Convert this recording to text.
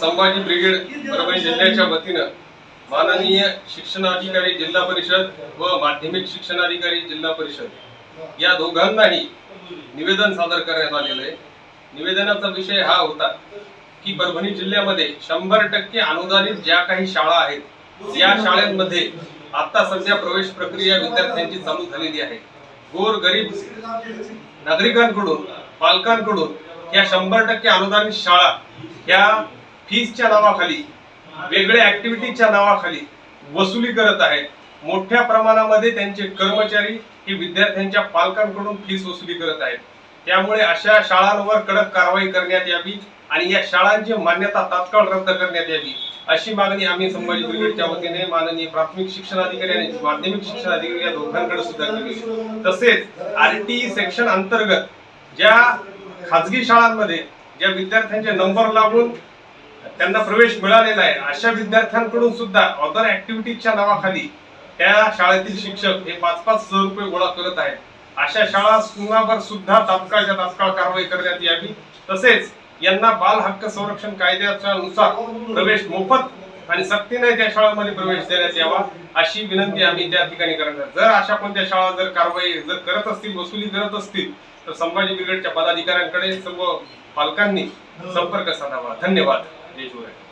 Sambhaji brigade Parbhani जिल्ह्याच्या वतीनं माननीय शिक्षणाधिकारी जिल्हा परिषद व माध्यमिक शिक्षणाधिकारी जिल्हा परिषद. या दोघांनाही निवेदन सादर करण्यात आलेलं आहे. निवेदनाचा विषय हा होता की परभणी जिल्ह्यामध्ये शंभर टक्के अनुदानित ज्या काही शाळा आहेत या शाळांमध्ये आता सध्या प्रवेश प्रक्रिया विद्यार्थ्यांची चालू झालेली आहे. गोर गरीब नागरिकांकडून पालकांकडून या शंभर टक्के अनुदानित शाळा या फीसच्या नावाखाली वेगळ्या ऍक्टिव्हिटीच्या नावाखाली वसुली करत आहेत. मोठ्या प्रमाणामध्ये त्यांचे कर्मचारी हे विद्यार्थ्यांच्या पालकांकडून फीस वसुली करत आहेत. त्यामुळे अशा शाळांवर कडक कारवाई करण्यात यावी आणि या शाळांची मान्यता तात्काळ रद्द करण्यात यावी अशी मागणी आम्ही संभाजी ब्रिगेडच्या वतीने माननीय प्राथमिक शिक्षण अधिकारी आणि माध्यमिक शिक्षणाधिकारी या दोघांकडे सुद्धा केली. तसेच टी सेक्शन अंतर्गत ज्या खाजगी शाळांमध्ये ज्या विद्यार्थ्यांचे नंबर लागून त्यांना प्रवेश मिळालेला आहे. अशा विद्यार्थ्यांकडून सुद्धा अदर ऍक्टिव्हिटीजच्या नावाखाली त्या शाळेतील शिक्षक हे पाच पाच हजार रुपये गोळा करत आहेत. अशा शाळांवर सुद्धा तात्काळच्या तात्काळ कारवाई करण्यात यावी. तसेच यांना बाल हक्क संरक्षण कायद्याच्या नुसार प्रवेश मोफत आणि सक्तीने त्या शाळांमध्ये प्रवेश देण्यात यावा अशी विनंती आम्ही त्या ठिकाणी करणार जर अशा कोणत्या शाळा जर कारवाई जर करत असतील वसुली करत असतील तर संभाजी ब्रिगेडच्या पदाधिकाऱ्यांकडे सर्व पालकांनी संपर्क साधावा. धन्यवाद. जय शिवराय